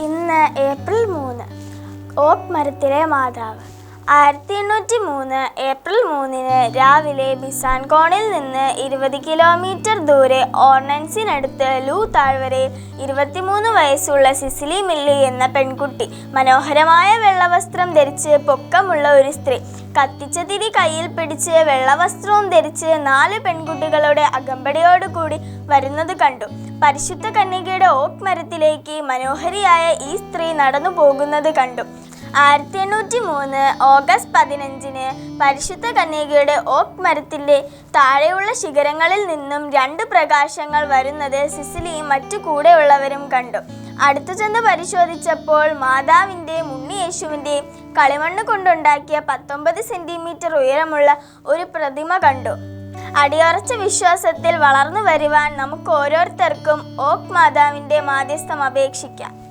ഇന്ന് ഏപ്രിൽ മൂന്ന്. ഓക്ക് മരത്തിലെ മാതാവ്. ആയിരത്തി എണ്ണൂറ്റി മൂന്ന് ഏപ്രിൽ മൂന്നിന് രാവിലെ ബിസാൻകോണിൽ നിന്ന് ഇരുപത് കിലോമീറ്റർ ദൂരെ ഓർണൻസിനടുത്ത് ലൂ താഴ്വരയിൽ ഇരുപത്തിമൂന്ന് വയസ്സുള്ള സിസിലി മില്ലി എന്ന പെൺകുട്ടി മനോഹരമായ വെള്ളവസ്ത്രം ധരിച്ച് പൊക്കമുള്ള ഒരു സ്ത്രീ. കത്തിച്ച തിരി കയ്യിൽ പിടിച്ച് വെള്ളവസ്ത്രവും ധരിച്ച് നാല് പെൺകുട്ടികളുടെ അകമ്പടിയോടുകൂടി വരുന്നത് കണ്ടു. പരിശുദ്ധ കന്യകയുടെ ഓക്ക് മരത്തിലേക്ക് മനോഹരിയായ ഈ സ്ത്രീ നടന്നു പോകുന്നത് കണ്ടു. ആയിരത്തി എണ്ണൂറ്റി മൂന്ന് ഓഗസ്റ്റ് പതിനഞ്ചിന് പരിശുദ്ധ കന്യകയുടെ ഓക്ക് മരത്തിന്റെ താഴെയുള്ള ശിഖരങ്ങളിൽ നിന്നും രണ്ട് പ്രകാശങ്ങൾ വരുന്നത് സിസിലിയും മറ്റു കൂടെയുള്ളവരും കണ്ടു. അടുത്തു ചെന്ന് പരിശോധിച്ചപ്പോൾ മാതാവിന്റെയും ഉണ്ണിയേശുവിന്റെയും കളിമണ്ണ് കൊണ്ടുണ്ടാക്കിയ പത്തൊമ്പത് സെന്റിമീറ്റർ ഉയരമുള്ള ഒരു പ്രതിമ കണ്ടു. അടിയുറച്ച വിശ്വാസത്തിൽ വളർന്നു വരുവാൻ നമുക്ക് ഓരോരുത്തർക്കും ഓക്ക് മാതാവിന്റെ മാധ്യസ്ഥം അപേക്ഷിക്കാം.